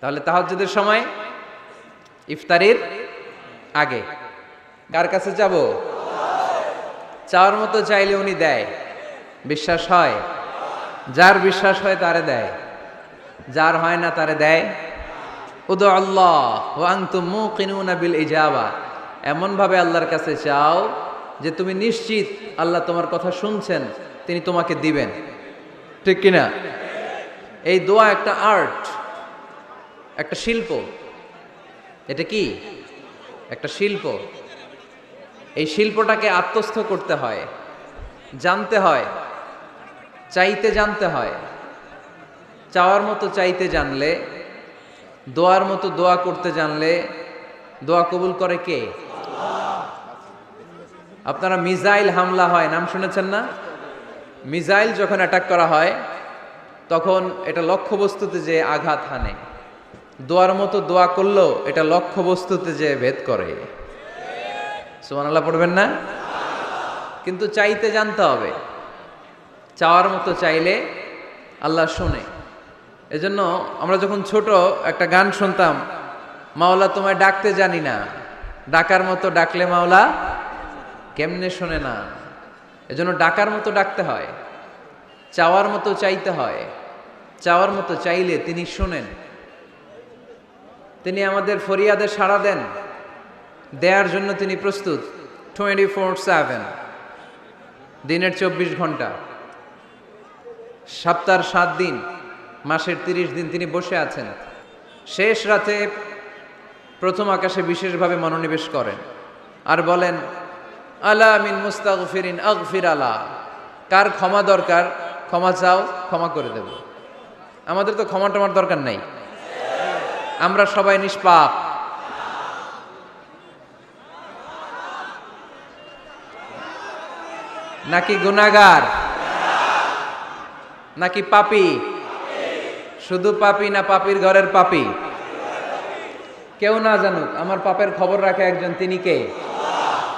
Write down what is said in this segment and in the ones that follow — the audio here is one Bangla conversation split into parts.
তাহলে তাহাজ্জুদের সময়? ইফতারির আগে। কার কাছে যাব? চাওয়ার মতো চাইলে উনি দেয়। বিশ্বাস হয়? যার বিশ্বাস হয় তারে দেয়। যার হয় না তারে দেয়। উদ আল্লাহ ও আংতুম মুকিনুনা বিল ইজাবা। এমন ভাবে আল্লাহর কাছে চাও যে তুমি নিশ্চিত আল্লাহ তোমার কথা শুনছেন, তিনি তোমাকে দিবেন। ঠিক কিনা? এই দোয়া একটা আর্ট। একটা শিল্প। এটা কি? একটা শিল্প। এই শিল্পটাকে আত্মস্থ করতে হয়, জানতে হয়, চাইতে জানতে হয়। চাওয়ার মতো চাইতে জানলে, দোয়ার মতো দোয়া করতে জানলে, দোয়া কবুল করে কে? আপনারা মিজাইল হামলা হয়, নাম শুনেছেন না? মিসাইল যখন অ্যাটাক করা হয়, তখন এটা লক্ষ্যবস্তুতে যে আঘাত হানে। দোয়ার মতো দোয়া করলেও এটা লক্ষ্য বস্তুতে যে ভেদ করে। সুবহানাল্লাহ পড়বেন না? কিন্তু চাইতে জানতে হবে। চাওয়ার মতো চাইলে আল্লাহ শোনে। এজন্য আমরা যখন ছোট একটা গান শুনতাম, মাওলা তোমায় ডাকতে জানি না। ডাকার মতো ডাকলে মাওলা কেমনে শোনে না? এজন্য ডাকার মতো ডাকতে হয়। চাওয়ার মতো চাইতে হয়। চাওয়ার মতো চাইলে তিনি শোনেন। তিনি আমাদের ফরিয়াদে সাড়া দেন। দেওয়ার জন্য তিনি প্রস্তুত। টোয়েন্টি ফোর সেভেন দিনের চব্বিশ ঘণ্টা। সপ্তাহের সাত দিন, মাসের তিরিশ দিন তিনি বসে আছেন। শেষ রাতে প্রথম আকাশে বিশেষভাবে মনোনিবেশ করেন আর বলেন, আলা মিন মুস্তাগফিরিন আগফির আলা। কার ক্ষমা দরকার, ক্ষমা চাও, ক্ষমা করে দেব। আমাদের তো ক্ষমা টমার দরকার নাই। আমরা সবাই নিষ্পাপ। নাকি গুনাগার? নাকি পাপি? শুধু পাপি না পাপির ঘরের পাপি? কেউ না জানুক, আমার পাপের খবর রাখে একজন, তিনি কে?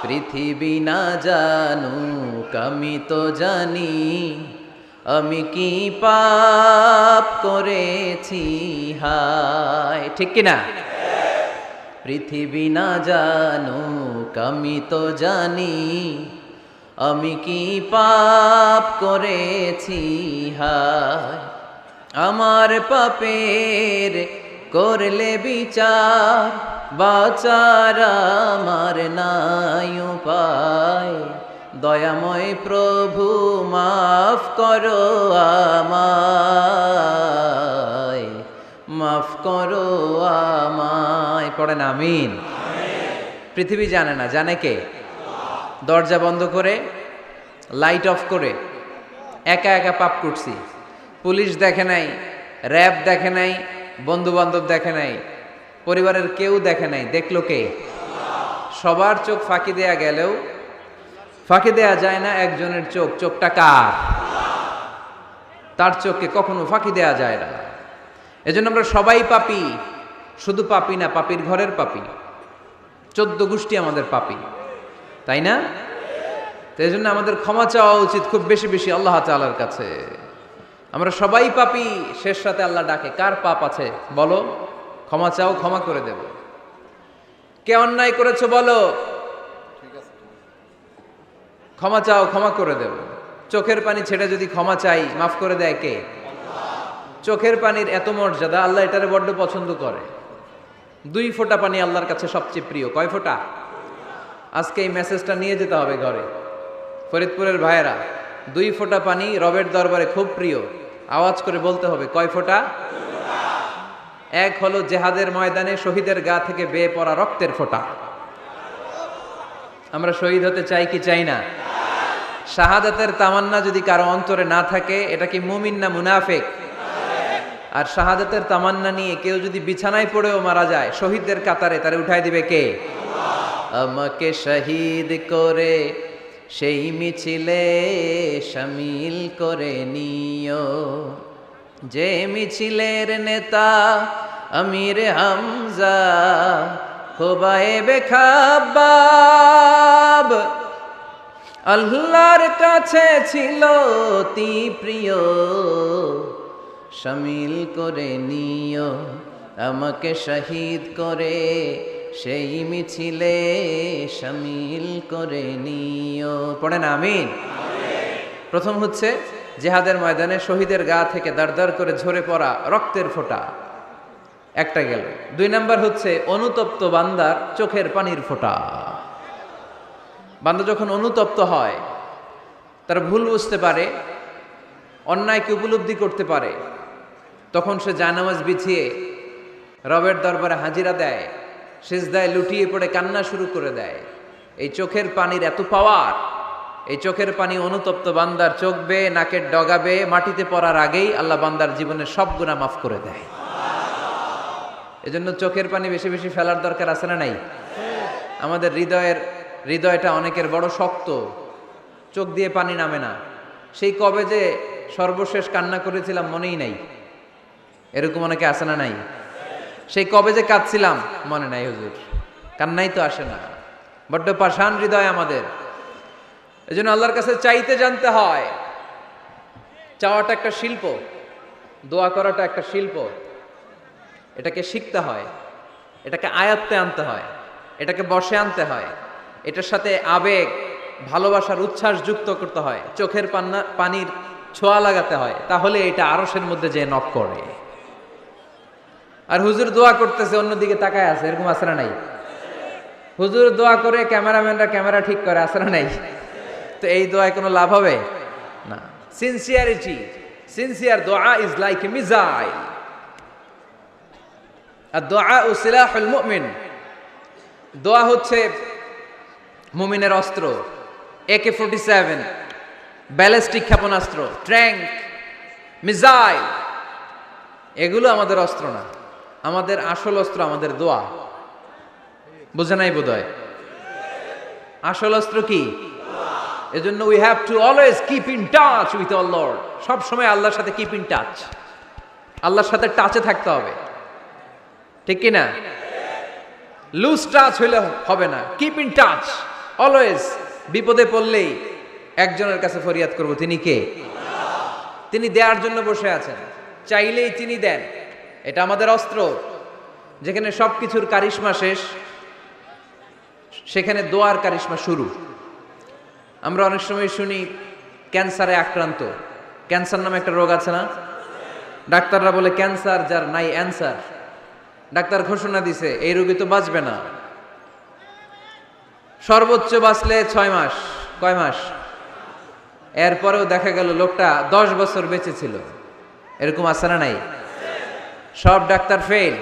পৃথিবী না জানুক, আমি তো জানি। আমি কি পাপ করেছি? হায়, ঠিক কিনা? পৃথিবী না জানুক, আমি তো জানি। আমি কি পাপ করেছি? হায়, আমার পাপের করলে বিচার, বাচার আমার নাই উপায়। দয়াময় প্রভু, মাফ করো আমায়। মাফ করো আমায়। পড়েন, আমিন। পৃথিবী জানে না, জানে কে? দরজা বন্ধ করে, লাইট অফ করে, একা একা পাপ করছি। পুলিশ দেখে নাই, র্যাব দেখে নাই বন্ধু বান্ধব দেখে নাই, পরিবারের কেউ দেখে নাই। দেখল কে? সবার চোখ ফাঁকি দেয়া গেলেও ফাঁকি দেয়া যায় না একজনের চোখ, চোখটা কার? তার চোখকে কখনো ফাঁকি দেয়া যায় না। এজন্য আমরা সবাই পাপি, শুধু পাপি না, পাপির ঘরের পাপি। চোদ্দ গোষ্ঠী আমাদের পাপি, তাই না? তো এই জন্য আমাদের ক্ষমা চাওয়া উচিত খুব বেশি বেশি আল্লাহ তালার কাছে। আমরা সবাই পাপি, শেষ রাতে আল্লাহ ডাকে, কার পাপ আছে? বলো, ক্ষমা চাও, ক্ষমা করে দেব। কে অন্যায় করেছ বলো ক্ষমা চাও, ক্ষমা করে দেব। চোখের পানি ছেড়ে যদি ক্ষমা চাই, মাফ করে দেয় কে? চোখের পানির এত মর্যাদা, আল্লাহ এটারে বড্ড পছন্দ করে। দুই ফোঁটা পানি আল্লাহর কাছে সবচেয়ে প্রিয়। কয় ফোঁটা? আজকে এই মেসেজটা নিয়ে যেতে হবে ঘরে। ফরিদপুরের ভাইয়েরা, দুই ফোঁটা পানি রবের দরবারে খুব প্রিয়। আওয়াজ করে বলতে হবে, কয় ফোঁটা? এক হলো জেহাদের ময়দানে শহীদের গা থেকে বেয়ে পড়া রক্তের ফোঁটা। আমরা শহীদ হতে চাই কি চাই না? শাহাদাতের তামান্না যদি কারও অন্তরে না থাকে, এটা কি মুমিন না মুনাফেক? আর শাহাদাতের তামান্না নিয়ে কেউ যদি বিছানায় পড়েও মারা যায়, শহীদদের কাতারে তারে উঠাই দিবে কে? আমাকে শহীদ করে, সেই মিছিলে শামিল করে নিও। যে মিছিলের নেতা আমির হামজা খোবায়ে খাবাব আল্লাহর কাছে ছিল অতি প্রিয়। শামিল করে নিও, আমাকে শহীদ করে। সেই মিছিলে শামিল করে নিও। পড়েন আমিন। প্রথম হচ্ছে জেহাদের ময়দানে শহীদের গা থেকে দাঁড় করে ঝরে পড়া রক্তের ফোঁটা। একটা গেল। দুই নাম্বার হচ্ছে, অনুতপ্ত বান্দার চোখের পানির ফোঁটা। বান্দা যখন অনুতপ্ত হয়, তার ভুল বুঝতে পারে, অন্যায়কে উপলব্ধি করতে পারে, তখন সে জানামাজ বিছিয়ে রবের দরবারে হাজিরা দেয়, সেজদায় লুটিয়ে পড়ে কান্না শুরু করে দেয়। এই চোখের পানির এত পাওয়ার, এই চোখের পানি অনুতপ্ত বান্দার চোখ বেয়ে, নাকের ডগাবে মাটিতে পড়ার আগেই আল্লাহ বান্দার জীবনের সব গুণা মাফ করে দেয়। এজন্য চোখের পানি বেশি বেশি ফেলার দরকার আছে না নাই? আমাদের হৃদয়ের, হৃদয়টা অনেকের বড় শক্ত। চোখ দিয়ে পানি নামে না। সেই কবে যে সর্বশেষ কান্না করেছিলাম মনেই নাই। এরকম অনেকে আসে না নাই? সেই কবে যে কাঁদছিলাম মনে নাই হুজুর। কান্নাই তো আসে না। বড্ড পাষাণ হৃদয় আমাদের। এই জন্য আল্লাহর কাছে চাইতে জানতে হয়, চাওয়াটা একটা শিল্প, দোয়া করাটা একটা শিল্প। এটাকে শিখতে হয়, এটাকে আয়ত্তে আনতে হয়, এটাকে বসে আনতে হয়, এটার সাথে আবেগ, ভালোবাসার উচ্ছ্বাস যুক্ত করতে হয়, চোখের পান্না, পানির ছোঁয়া লাগাতে হয়, তাহলে এটা আরসের মধ্যে যে নক করে। আর হুজুর দোয়া করতেছে, অন্যদিকে তাকায় আছে, এরকম আসরা নাই? হুজুর দোয়া করে ক্যামেরাম্যানরা ক্যামেরা ঠিক করে আসরা নাই? তো এই দোয়ায় কোনো লাভ হবে? না। সিনসিয়ারিটি সিনসিয়ার দোয়া ইজ লাইক এ মিজাইল আর দোয়া ও সিলাহুল মুমিন। দোয়া হচ্ছে মুমিনের অস্ত্র একে ফোর্টি সেভেন ব্যালিস্টিক ক্ষেপণাস্ত্র ট্র্যাঙ্ক মিসাইল। এগুলো আমাদের অস্ত্র না, আমাদের আসল অস্ত্র, আমাদের দোয়া। বুঝে নাই বোধ আসল অস্ত্র কি? এজন্য we have to always keep in touch with all lord সব সময় আল্লাহর সাথে কিপ ইন টাচ আল্লাহর সাথে টাচে থাকতে হবে। ঠিক কি না লুজ টাচ হইলে হবে না। কিপ ইন টাচ অলওয়েজ বিপদে পড়লেই একজনের কাছে ফরিয়াদ করব। তিনি কে? তিনি দেওয়ার জন্য বসে আছেন। চাইলেই তিনি দেন। এটা আমাদের অস্ত্র। যেখানে সব কিছুর কারিশমা শেষ, সেখানে দোয়ার কারিশমা শুরু। আমরা অনেক সময় শুনি, ক্যান্সারে আক্রান্ত। ক্যান্সার নামে একটা রোগ আছে না? ডাক্তাররা বলে, ক্যান্সার যার নাই অ্যান্সার। ডাক্তার ঘোষণা দিছে, এই রোগী তো বাঁচবে না। সর্বোচ্চ বাঁচলে ছয় মাস, কয় মাস? এরপরেও দেখা গেল লোকটা দশ বছর বেঁচে ছিল। এরকম আছে না নাই? সব ডাক্তার ফেল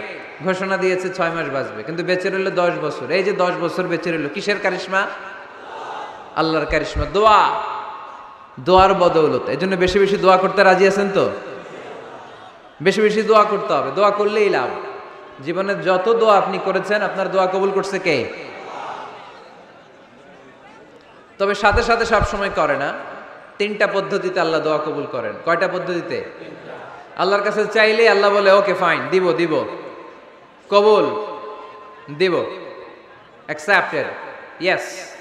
ঘোষণা দিয়েছে ছয় মাস বাঁচবে, কিন্তু বেঁচে রইল দশ বছর। এই যে দশ বছর বেঁচে রইল, কিসের কারিশমা? আল্লাহর কারিশমা, দোয়া। দোয়ার বদৌলত। এই জন্য বেশি বেশি দোয়া করতে রাজি আছেন তো? বেশি বেশি দোয়া করতে হবে। দোয়া করলেই লাভ। জীবনের যত দোয়া আপনি করেছেন, আপনার দোয়া কবুল করছে কে? তবে সাথে সাথে সব সময় করে না। তিনটা পদ্ধতিতে আল্লাহ দোয়া কবুল করেন। কয়টা পদ্ধতিতে? আল্লাহর কাছে চাইলেই আল্লাহ বলে, ওকে ফাইন দিব দিব। কবুল, দিব। অ্যাকসেপ্টেড ইয়েস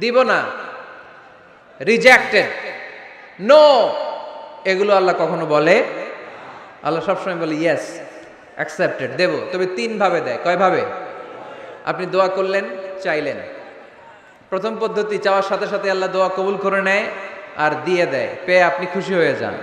দিব না। রিজেক্টেড নো এগুলো আল্লাহ কখনো বলে? আল্লাহ সবসময় বলে ইয়েস অ্যাকসেপ্টেড দেব। তবে তিনভাবে দেয়। কয়ভাবে আপনি দোয়া করলেন, চাইলেন। প্রথম পদ্ধতি, চাওয়ার সাথে সাথে আল্লাহ দোয়া কবুল করে নেয় আর দিয়ে দেয়। পেয়ে আপনি খুশি হয়ে যান।